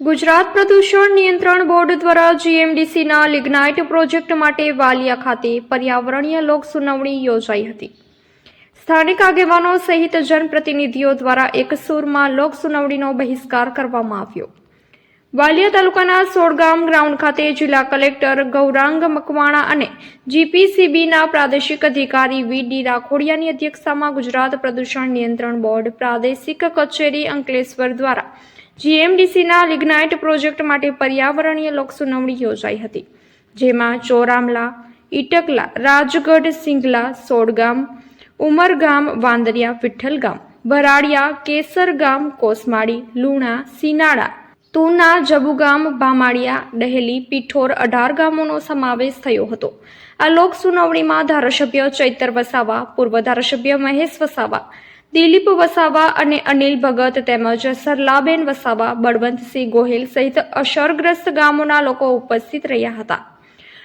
ગુજરાત પ્રદૂષણ નિયંત્રણ બોર્ડ દ્વારા જીએમડીસીના લિગ્નાઇટ પ્રોજેક્ટ માટે વાલિયા ખાતે પર્યાવરણીય લોક સુનાવણી યોજાઈ હતી. સ્થાનિક આગેવાનો સહિત જનપ્રતિનિધિઓ દ્વારા એક સૂરમાં લોક સુનાવણીનો બહિષ્કાર કરવામાં આવ્યો. વાલિયા તાલુકાના સોળગામ ગ્રાઉન્ડ ખાતે જિલ્લા કલેક્ટર ગૌરાંગ મકવાણા અને જીપીસીબીના પ્રાદેશિક અધિકારી વી ડી રાખોડિયાની અધ્યક્ષતામાં ગુજરાત પ્રદૂષણ નિયંત્રણ બોર્ડ પ્રાદેશિક કચેરી અંકલેશ્વર દ્વારા જીએમડીસીના લિગ્નાઇટ પ્રોજેક્ટ માટે પર્યાવરણીય લોકસુનાવણી યોજાઈ હતી, જેમાં ચોરામલા ઇટકલા રાજગઢ, સિંગલા સોડગામ ઉમરગામ, વાંદરિયા, વિઠ્ઠલગામ, ભરાડિયા, કેસરગામ, કોસમાળી, લુણા, સિનાળા, તુના, જબુગામ, બામાળિયા, ડહેલી, પીઠોર અઢાર ગામોનો સમાવેશ થયો હતો. આ લોકસુનાવણીમાં ધારાસભ્ય ચૈતર વસાવા, પૂર્વ ધારાસભ્ય મહેશ વસાવા દિલીપ વસાવા અને અનિલ ભગત તેમજ સરલાબેન વસાવા, બળવંતસિંહ ગોહિલ સહિત અસરગ્રસ્ત ગામોના લોકો ઉપસ્થિત રહ્યા હતા.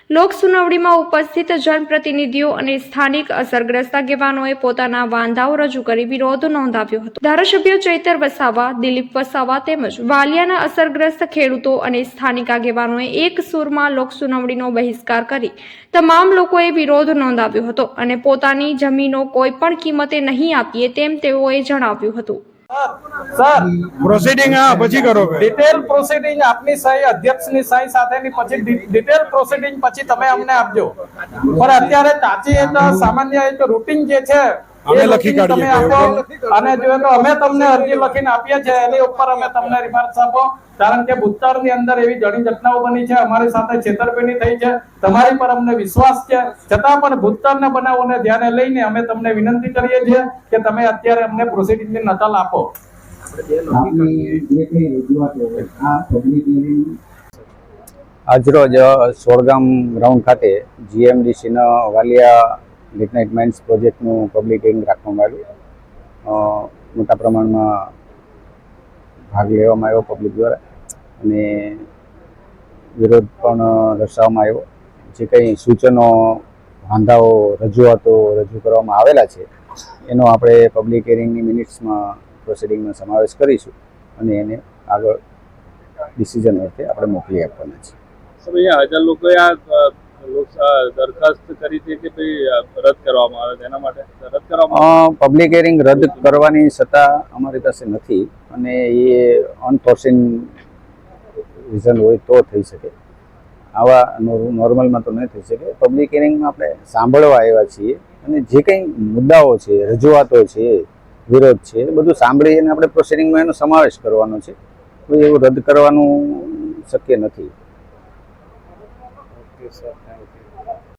લોક સુનાવણીમાં ઉપસ્થિત જનપ્રતિનિધિઓ અને સ્થાનિક અસરગ્રસ્ત આગેવાનોએ પોતાના વાંધાઓ રજૂ કરી વિરોધ નોંધાવ્યો હતો. ધારાસભ્ય ચૈતર વસાવા, દિલીપ વસાવા તેમજ વાલિયાના અસરગ્રસ્ત ખેડૂતો અને સ્થાનિક આગેવાનોએ એક સૂરમાં લોક સુનાવણીનો બહિષ્કાર કરી તમામ લોકોએ વિરોધ નોંધાવ્યો હતો અને પોતાની જમીનો કોઈ પણ કિંમતે નહીં આપીએ તેમ તેઓએ જણાવ્યું હતું. સર પ્રોસીડિંગ હા પછી કરો ડિટેલ પ્રોસીડિંગ આપની સહી અધ્યક્ષની સહી સાથેની પછી ડિટેલ પ્રોસીડિંગ પછી તમે અમને આપજો. પણ અત્યારે તાજી એક સામાન્ય એક રૂટિન જે છે અમે લખી કાઢીએ અને જો તો અમે તમને અરજી લખીને આપીએ છીએ એની ઉપર અમે તમને રિમાર્ક્સ આપો. કારણ કે ભૂતકાળની અંદર એવી ઘણી ઘટનાઓ બની છે અમારી સાથે છેતરપિંડી થઈ છે. તમારી પર અમને વિશ્વાસ છે. છતાં પણ ભૂતકાળના બનાવોને ધ્યાને લઈને અમે તમને વિનંતી કરીએ છીએ કે તમે અત્યારે અમને પ્રોસીડિંગની નકલ આપો. આપની જે કઈ રજૂઆત હોય આ પબ્લિક આજરોજ અ, સોળગામ ગ્રાઉન્ડ ખાતે જીએમડીસીના વાલિયા લિગ્નાઇટ માઇન્સ પ્રોજેક્ટનું પબ્લિક રાખવામાં આવ્યું. મોટા પ્રમાણમાં ભાગ લેવામાં આવ્યો પબ્લિક દ્વારા અને વિરોધ પણ દર્શાવવામાં આવ્યો. જે કંઈ સૂચનો, વાંધાઓ, રજૂઆતો રજૂ કરવામાં આવેલા છે, એનો આપણે પબ્લિક હિયરિંગની મિનિટ્સમાં પ્રોસિડિંગમાં સમાવેશ કરીશું અને એને આગળ ડિસિઝન અર્થે આપણે મોકલી આપવાના છે તો અહીંયા હાજર લોકોએ આ દરખાસ્ત કરી કે ભાઈ રદ કરવામાં આવે તેના માટે? રદ પબ્લિક હિયરિંગ રદ કરવાની સત્તા અમારી પાસે નથી અને એ અનફોર્સિન રીઝન હોય તો થઈ શકે. આવા નોર્મલમાં તો નહીં થઈ શકે. પબ્લિક હિયરિંગમાં આપણે સાંભળવા આવ્યા છીએ અને જે કંઈ મુદ્દાઓ છે, રજૂઆતો છે, વિરોધ છે બધું સાંભળી અને આપણે પ્રોસિડિંગમાં એનો સમાવેશ કરવાનો છે. કોઈ એવું રદ કરવાનું શક્ય નથી. yourself now. Thank you.